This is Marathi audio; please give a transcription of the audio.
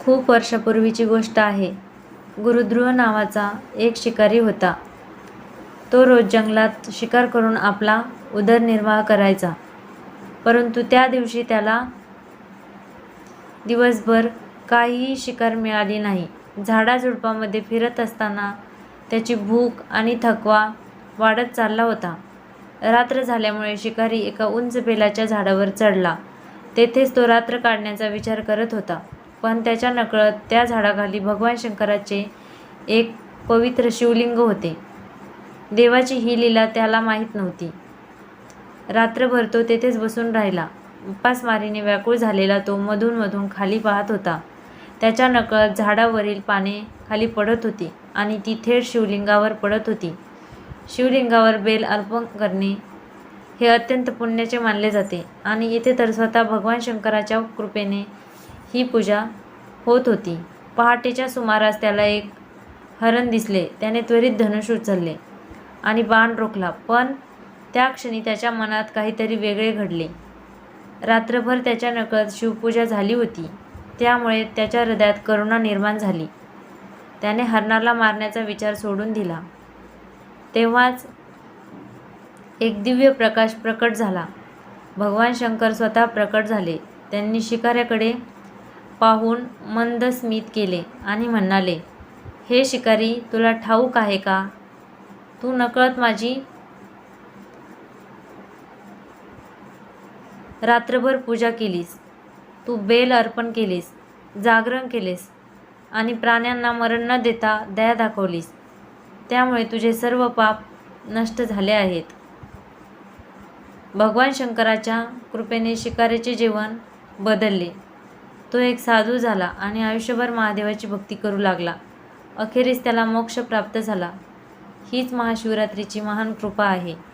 खूप वर्षापूर्वीची गोष्ट आहे. गुरुद्रुह नावाचा एक शिकारी होता. तो रोज जंगलात शिकार करून आपला उदरनिर्वाह करायचा. परंतु त्या दिवशी त्याला दिवसभर काहीही शिकार मिळाली नाही. झाडाझुडपामध्ये फिरत असताना त्याची भूक आणि थकवा वाढत चालला होता. रात्र झाल्यामुळे शिकारी एका उंच बेलाच्या झाडावर चढला. तेथेच तो रात्र काढण्याचा विचार करत होता. पण त्याच्या नकळत त्या झाडाखाली भगवान शंकराचे एक पवित्र शिवलिंग होते. देवाची ही लीला त्याला माहीत नव्हती. रात्रभर तो तेथेच बसून राहिला. उपासमारीने व्याकुळ झालेला तो मधून मधून खाली पाहत होता. त्याच्या नकळत झाडावरील पाने खाली पडत होती आणि ती थेट शिवलिंगावर पडत होती. शिवलिंगावर बेल अर्पण करणे हे अत्यंत पुण्याचे मानले जाते आणि इथे तर स्वतः भगवान शंकराच्या कृपेने ही पूजा होत होती. पहाटेच्या सुमारास त्याला एक हरण दिसले. त्याने त्वरित धनुष्य उचलले आणि बाण रोखला. पण त्या क्षणी त्याच्या मनात काहीतरी वेगळे घडले. रात्रभर त्याच्या नकळत शिवपूजा झाली होती. त्यामुळे त्याच्या हृदयात करुणा निर्माण झाली. त्याने हरणाला मारण्याचा विचार सोडून दिला. तेव्हाच एक दिव्य प्रकाश प्रकट झाला. भगवान शंकर स्वतः प्रकट झाले. त्यांनी शिकाऱ्याकडे पाहून मंद स्मित केले आणि म्हणाले हे शिकारी तुला ठाऊक आहे का? तू नकळत माझी रात्रभर पूजा केलीस. तू बेल अर्पण केलीस जागरण केलेस आणि प्राण्यांना मरण न देता दया दाखवलीस. त्यामुळे तुझे सर्व पाप नष्ट झाले आहेत. भगवान शंकराच्या कृपेने शिकारीचे जीवन बदलले. तो एक साधू झाला आणि आयुष्यभर महादेवाची भक्ती करू लागला. अखेरीस त्याला मोक्ष प्राप्त झाला. हीच महाशिवरात्रीची महान कृपा आहे.